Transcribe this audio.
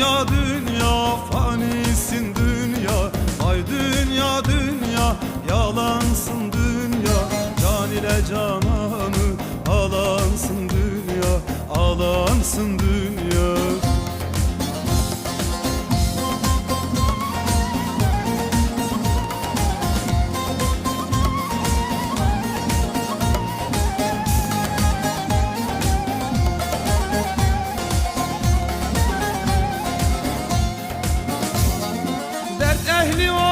dünya dünya fanisin dünya. Vay dünya dünya yalansın dünya. Can ile cananı alansın dünya Alansın dünya 肯定哦